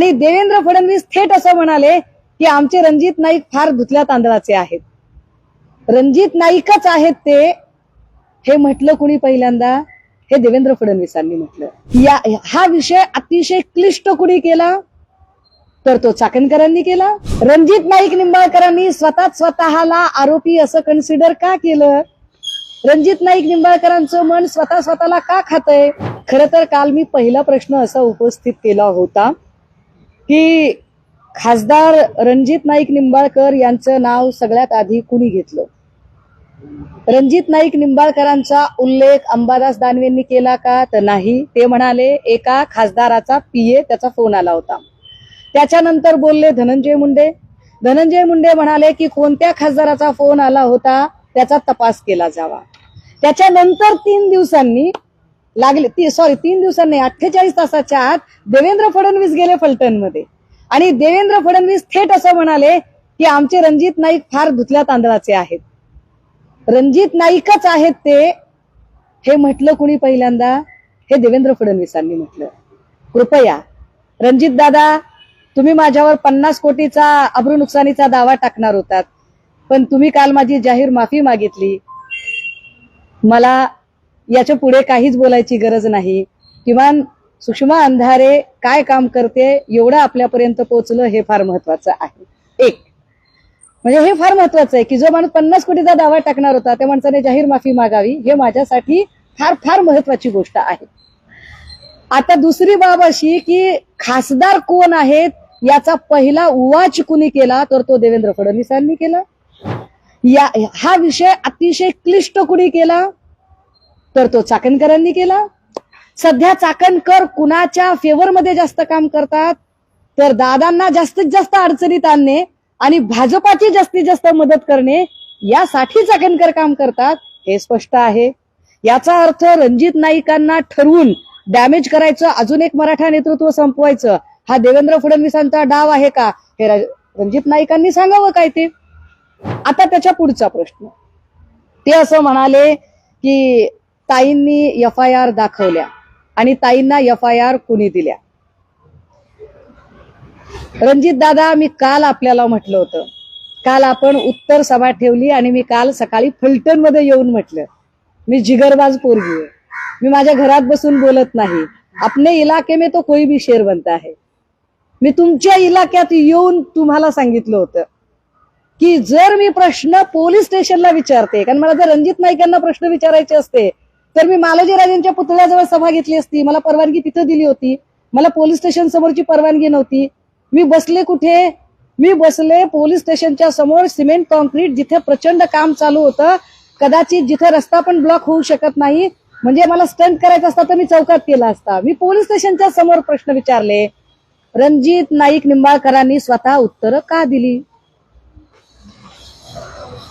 आणि देवेंद्र फडणवीस थेट असं म्हणाले की आमचे रणजित नाईक फार धुतल्या तांदळाचे आहेत. रणजित नाईकच आहेत ते. हे म्हटलं कुणी पहिल्यांदा? हे देवेंद्र फडणवीसांनी म्हटलं. या हा विषय अतिशय क्लिष्ट कुणी केला? तर तो चाकणकरांनी केला. रणजित नाईक निंबाळकरांनी स्वतः स्वतःला आरोपी असं कन्सिडर का केलं? रणजित नाईक निंबाळकरांचं मन स्वतः स्वतःला का खातंय? खर तर काल मी पहिला प्रश्न असा उपस्थित केला होता. की खासदार रणजित नाईक निंबाळकर यांचं नाव सगळ्यात आधी कुणी घेतलं? रणजित नाईक निंबाळकरांचा उल्लेख अंबादास दानवेंनी केला का? तर नाही. ते म्हणाले एका खासदाराचा पीए त्याचा फोन आला होता. त्याच्यानंतर बोलले धनंजय मुंडे. धनंजय मुंडे म्हणाले की कोणत्या खासदाराचा फोन आला होता? त्याचा तपास केला जावा. त्याच्यानंतर तीन दिवसांनी लागले ती सॉरी तीन दिवसांनी अठ्ठेचाळीस तासाच्या आत देवेंद्र फडणवीस गेले फलटणमध्ये. आणि देवेंद्र फडणवीस थेट असं म्हणाले की आमचे रणजित नाईक फार धुतल्या तांदळाचे आहेत. रणजित नाईकच आहेत ते. हे म्हटलं कुणी पहिल्यांदा? हे देवेंद्र फडणवीसांनी म्हटलं. कृपया रणजित दादा तुम्ही माझ्यावर पन्नास कोटीचा अब्रू नुकसानीचा दावा टाकणार होतात. पण तुम्ही काल माझी जाहीर माफी मागितली. मला याच्यापुढे काहीच बोलायची गरज नाही. किमान सुषमा अंधारे काय काम करते एवढं आपल्यापर्यंत पोहोचलं हे फार महत्वाचं आहे. एक म्हणजे हे फार महत्वाचं आहे की जो माणूस पन्नास कोटीचा दावा टाकणार होता त्या माणसाने जाहीर माफी मागावी हे माझ्यासाठी फार फार महत्वाची गोष्ट आहे. आता दुसरी बाब अशी की खासदार कोण आहेत याचा पहिला उवाच कुणी केला तर तो देवेंद्र फडणवीसांनी केला. या हा विषय अतिशय क्लिष्ट कुणी केला तर तो चाकणकरांनी केला. सध्या चाकणकर कुणाच्या फेवरमध्ये जास्त काम करतात? तर दादांना जास्तीत जास्त अडचणीत आणणे आणि भाजपाची जास्तीत जास्त मदत करणे यासाठी चाकणकर काम करतात हे स्पष्ट आहे. याचा अर्थ रणजित नाईकांना ठरवून डॅमेज करायचं अजून एक मराठा नेतृत्व संपवायचं. हा देवेंद्र फडणवीसांचा डाव आहे का? हे रणजित नाईकांनी सांगावं काय ते? आता त्याच्या पुढचा प्रश्न. ते असं म्हणाले की ताईंनी एफ आय आर दाखवल्या आणि ताईंना एफ आय आर कुणी दिल्या? रणजित दादा मी काल आपल्याला म्हटलं होतं. काल आपण उत्तर सभा ठेवली आणि मी काल सकाळी फलटणमध्ये येऊन म्हटलं. मी जिगरबाज पोरगी आहे. मी माझ्या घरात बसून बोलत नाही. आपले इलाके में तो कोई भी शेर बनता है मी तुमच्या इलाक्यात येऊन तुम्हाला सांगितलं होतं की जर मी प्रश्न पोलीस स्टेशनला विचारते कारण मला जर रणजित नाईकांना प्रश्न विचारायचे असते तर मी मालोजी राजेंच्या पुतळ्याजवळ सभा घेतली असती. मला परवानगी तिथं दिली होती. मला पोलीस स्टेशन समोरची परवानगी नव्हती. मी बसले कुठे? मी बसले पोलीस स्टेशनच्या समोर सिमेंट कॉन्क्रीट जिथे प्रचंड काम चालू होतं. कदाचित जिथे रस्ता पण ब्लॉक होऊ शकत नाही. म्हणजे मला स्टंट करायचा असता तर मी चौकात केला असता. मी पोलीस स्टेशनच्या समोर प्रश्न विचारले. रणजित नाईक निंबाळकरांनी स्वतः उत्तरं का दिली?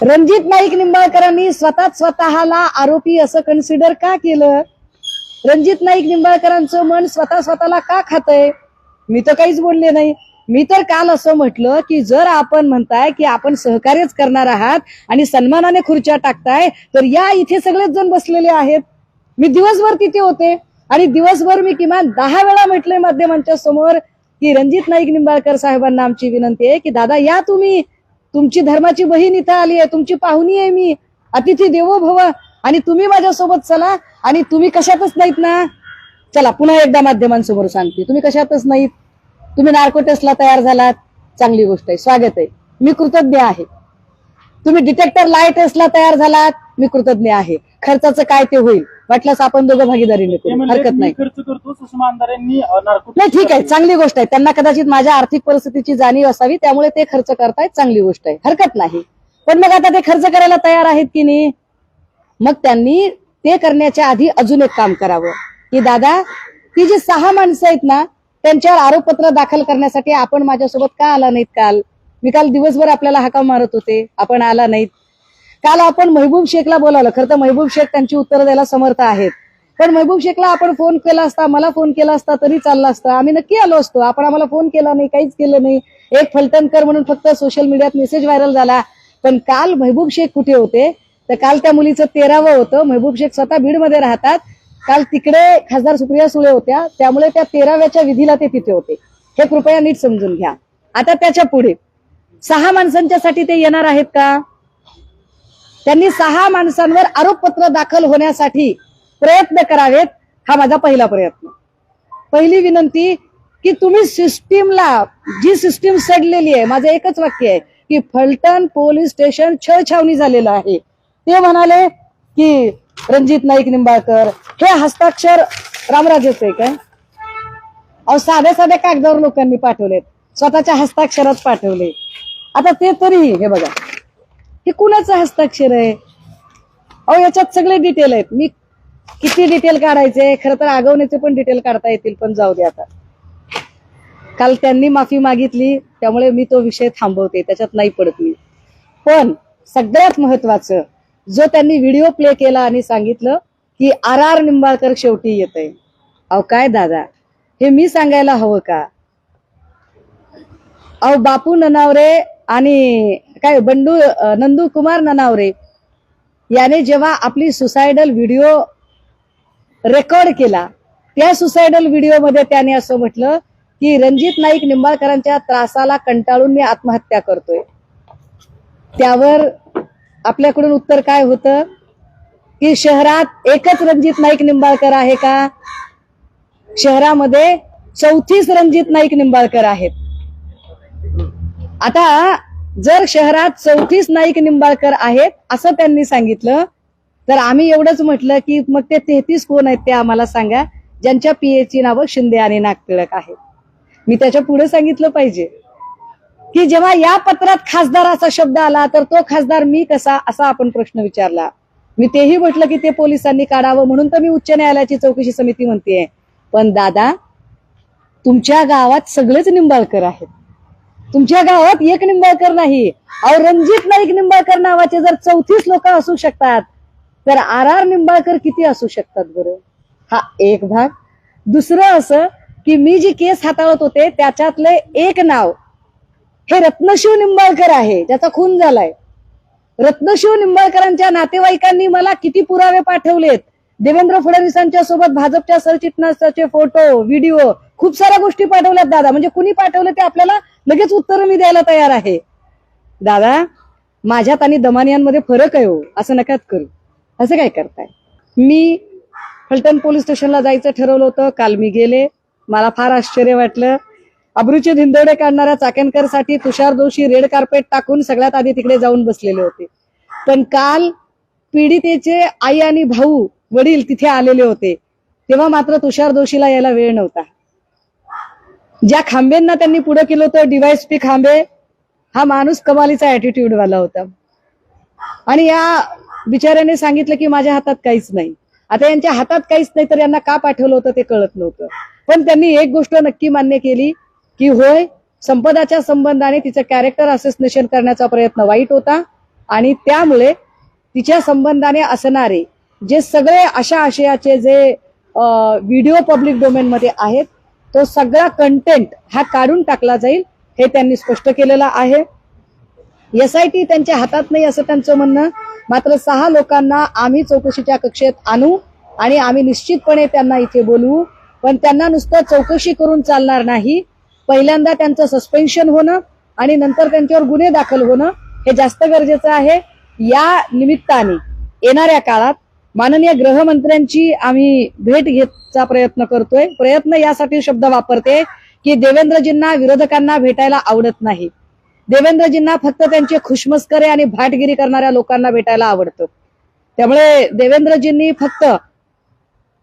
रणजित नाईक निंबाळकरांनी स्वतःच स्वतःला आरोपी असं कन्सिडर का केलं? रणजित नाईक निंबाळकरांचं मन स्वतः स्वतःला का खातंय? मी तर काहीच बोलले नाही. मी तर काल असं म्हटलं की जर आपण म्हणताय की आपण सहकार्यच करणार आहात आणि सन्मानाने खुर्च्या टाकताय तर या इथे सगळेच जण बसलेले आहेत. मी दिवसभर तिथे होते आणि दिवसभर मी किमान दहा वेळा म्हटलंय माध्यमांच्या समोर की रणजित नाईक निंबाळकर साहेबांना आमची विनंती आहे की दादा या तुम्ही तुमची धर्माची बहीण इथं आली आहे तुमची पाहुणी आहे मी. अतिथी देवो भव. आणि तुम्ही माझ्यासोबत चला. आणि तुम्ही कशातच नाहीत ना. चला पुन्हा एकदा माध्यमांसमोर सांगते. तुम्ही कशातच नाहीत. तुम्ही नार्को टेस्टला तयार झालात. चांगली गोष्ट आहे. स्वागत आहे. मी कृतज्ञ आहे. तुम्ही डिटेक्टर लाय टेस्टला तयार झालात. मी कृतज्ञ आहे. खर्चाचं काय ते होईल? वाटल्यास आपण दोघं भागीदारीने ते करू. म्हणले, हरकत नाही. खर्च करतो सुषमा नाही ठीक आहे चांगली गोष्ट आहे. त्यांना कदाचित माझ्या आर्थिक परिस्थितीची जाणीव असावी त्यामुळे ते खर्च करतायत चांगली गोष्ट आहे. हरकत नाही. पण मग आता ते खर्च करायला तयार आहेत की नाही? मग त्यांनी ते करण्याच्या आधी अजून एक काम करावं. की दादा ती जी सहा माणसं आहेत ना त्यांच्यावर आरोपपत्र दाखल करण्यासाठी आपण माझ्यासोबत का आला नाहीत काल? मी काल दिवसभर आपल्याला हाका मारत होते. आपण आला नाहीत. काल आपण महबूब शेखला बोलावलं. खरं तर महबूब शेख त्यांची उत्तरं द्यायला समर्थ आहेत. पण महबूब शेखला आपण फोन केला असता मला फोन केला असता तरी चालला असता. आम्ही नक्की आलो असतो. आपण आम्हाला फोन केला नाही काहीच केलं नाही. एक फलटणकर म्हणून फक्त सोशल मीडियात मेसेज व्हायरल झाला. पण काल महबूब शेख कुठे होते? तर काल त्या मुलीचं तेरावं होतं. महबूब शेख स्वतः बीडमध्ये राहतात. काल तिकडे खासदार सुप्रिया सुळे होत्या. त्यामुळे त्या तेराव्याच्या विधीला ते तिथे होते. हे कृपया नीट समजून घ्या. आता त्याच्या पुढे. सहा माणसांच्यासाठी ते येणार आहेत का? त्यांनी सहा माणसांवर आरोपपत्र दाखल होण्यासाठी प्रयत्न करावेत हा माझा पहिला प्रयत्न. पहिली विनंती की तुम्ही सिस्टीमला जी सिस्टीम सडलेली आहे माझं एकच वाक्य आहे की फलटण पोलीस स्टेशन छळछावणी झालेलं आहे. ते म्हणाले की रणजित नाईक निंबाळकर हे हस्ताक्षर रामराजेच आहे काय अहो साध्या साध्या कागदावर लोकांनी पाठवलेत. स्वतःच्या हस्ताक्षरात पाठवले. आता ते तरी हे बघा. हे कुणाचं हस्ताक्षर आहे? अहो याच्यात सगळे डिटेल आहेत. मी किती डिटेल काढायचे? खरं तर आगवण्याचे पण डिटेल काढता येतील पण जाऊ दे आता. काल त्यांनी माफी मागितली त्यामुळे मी तो विषय थांबवते. त्याच्यात नाही पडत मी. पण सगळ्यात महत्वाचं जो त्यांनी व्हिडिओ प्ले केला आणि सांगितलं की आर आर निंबाळकर शेवटी येत आहे अहो काय दादा? हे मी सांगायला हवं का? अहो बापू ननावरे आणि काय बंडू नंदू कुमार ननावरे याने जेव्हा आपली सुसायडल व्हिडिओ रेकॉर्ड केला त्या सुसायडल व्हिडिओमध्ये त्याने असं म्हटलं की रणजित नाईक निंबाळकरांच्या त्रासाला कंटाळून मी आत्महत्या करतोय. त्यावर आपल्याकडून उत्तर काय होतं? की शहरात एकच रणजित नाईक निंबाळकर आहे का? शहरामध्ये चौतीस रणजित नाईक निंबाळकर आहेत. आता जर शहरात चौतीस नाईक निंबाळकर आहेत असं त्यांनी सांगितलं तर आम्ही एवढंच म्हटलं की मग ते तेहतीस कोण आहेत ते आम्हाला सांगा ज्यांच्या पीएची नावं शिंदे आणि नागटिळक आहेत. मी त्याच्या पुढे सांगितलं पाहिजे की जेव्हा या पत्रात खासदार असा शब्द आला तर तो खासदार मी कसा असा आपण प्रश्न विचारला. मी तेही म्हटलं की ते पोलिसांनी काढावं म्हणून तर मी उच्च न्यायालयाची चौकशी समिती म्हणतेय. पण दादा तुमच्या गावात सगळेच निंबाळकर आहेत. तुमच्या गावात एक निंबाळकर नाही. अहो रणजित नाईक निंबाळकर नावाचे जर चौतीस लोक असू शकतात तर आर आर निंबाळकर किती असू शकतात बरं? हा एक भाग. दुसरं असं की मी जी केस हाताळत होते त्याच्यातले एक नाव. हे रत्नशिव निंबाळकर आहे ज्याचा खून झालाय. रत्नशिव निंबाळकरांच्या नातेवाईकांनी मला किती पुरावे पाठवलेत. देवेंद्र फडणवीसांच्या सोबत भाजपच्या सरचिटणीसाचे फोटो व्हिडिओ खूप साऱ्या गोष्टी पाठवल्यात दादा. म्हणजे कुणी पाठवलं ते आपल्याला लगेच उत्तर मी द्यायला तयार आहे. दादा माझ्यात आणि दमानियांमध्ये फरक आहे हो असं नकाच करू. असं काय करताय? मी फलटण पोलीस स्टेशनला जायचं ठरवलं होतं काल मी गेले. मला फार आश्चर्य वाटलं. अब्रूचे धिंदोडे काढणाऱ्या चाकणकरसाठी तुषार दोषी रेड कार्पेट टाकून सगळ्यात आधी तिकडे जाऊन बसलेले होते. पण काल पीडितेचे आई आणि भाऊ वडील तिथे आलेले होते. तेव्हा मात्र तुषार दोषीला यायला वेळ नव्हता. ज्या खांबेंना त्यांनी पुढे केलं होतं डिवाइस पी खांबे हा माणूस कमालीचा ऍटिट्यूड वाला होता. आणि या बिचाऱ्याने सांगितलं की माझ्या हातात काहीच नाही. आता यांच्या हातात काहीच नाही तर यांना का पाठवलं होतं ते कळत नव्हतं. पण त्यांनी एक गोष्ट नक्की मान्य केली की होय संपदाच्या संबंधाने तिचं कॅरेक्टर असोसिएशन करण्याचा प्रयत्न वाईट होता. आणि त्यामुळे तिच्या संबंधाने असणारे जे सगळे अशा आशयाचे जे व्हिडिओ पब्लिक डोमेन मध्ये आहेत तो सगळा कंटेंट हा काढून टाकला जाईल हे त्यांनी स्पष्ट केलेलं आहे. एस आय टी त्यांच्या हातात नाही असं त्यांचं म्हणणं. मात्र सहा लोकांना आम्ही चौकशीच्या कक्षेत आणू आणि आम्ही निश्चितपणे त्यांना इथे बोलवू. पण त्यांना नुसतं चौकशी करून चालणार नाही. पहिल्यांदा त्यांचं सस्पेन्शन होणं आणि नंतर त्यांच्यावर गुन्हे दाखल होणं हे जास्त गरजेचं आहे. या निमित्ताने येणाऱ्या काळात माननीय गृहमंत्र्यांची आम्ही भेट घेतचा प्रयत्न करतोय. प्रयत्न यासाठी शब्द वापरते की देवेंद्रजींना विरोधकांना भेटायला आवडत नाही. देवेंद्रजींना फक्त त्यांचे खुशमस्करे आणि भाटगिरी करणाऱ्या लोकांना भेटायला आवडतं. त्यामुळे देवेंद्रजींनी फक्त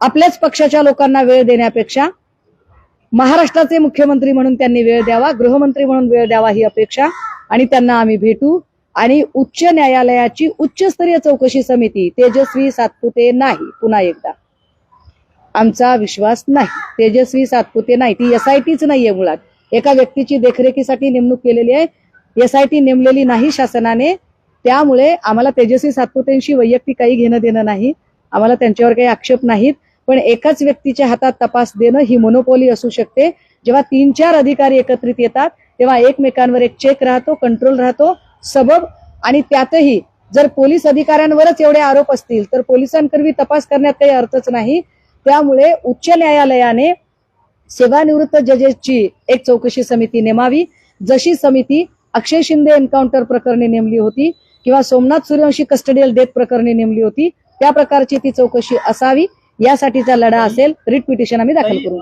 आपल्याच पक्षाच्या लोकांना वेळ देण्यापेक्षा महाराष्ट्राचे मुख्यमंत्री म्हणून त्यांनी वेळ द्यावा गृहमंत्री म्हणून वेळ द्यावा ही अपेक्षा आणि त्यांना आम्ही भेटू. आणि उच्च न्यायालयाची उच्चस्तरीय चौकशी समिती तेजस्वी सातपुते नाही. पुन्हा एकदा. आमचा विश्वास नाही. तेजस्वी सातपुते नाही. ती एस नाहीये मुळात. एका व्यक्तीची देखरेखीसाठी नेमणूक केलेली आहे. एस आय टी नेमलेली नाही शासनाने. त्यामुळे आम्हाला तेजस्वी सातपुतेंशी वैयक्तिक काही घेणं देणं नाही. आम्हाला त्यांच्यावर काही आक्षेप नाहीत. पण एकाच व्यक्तीच्या हातात तपास देणं ही मोनोपोली असू शकते. जेव्हा तीन चार अधिकारी एकत्रित येतात तेव्हा एकमेकांवर एक चेक राहतो कंट्रोल राहतो. सबब आणि त्यातही जर पोलीस अधिकाऱ्यांवरच एवढे आरोप असतील तर पोलिसांकरवी तपास करण्यात काही अर्थच नाही. त्यामुळे उच्च न्यायालयाने सेवानिवृत्त जजेसची एक चौकशी समिती नेमावी. जशी समिती अक्षय शिंदे एन्काउंटर प्रकरणी नेमली होती किंवा सोमनाथ सूर्यवंशी कस्टडियल डेथ प्रकरणी नेमली होती त्या प्रकारची ती चौकशी असावी. यासाठीचा लढा असेल रिट पिटिशन आम्ही दाखल करू.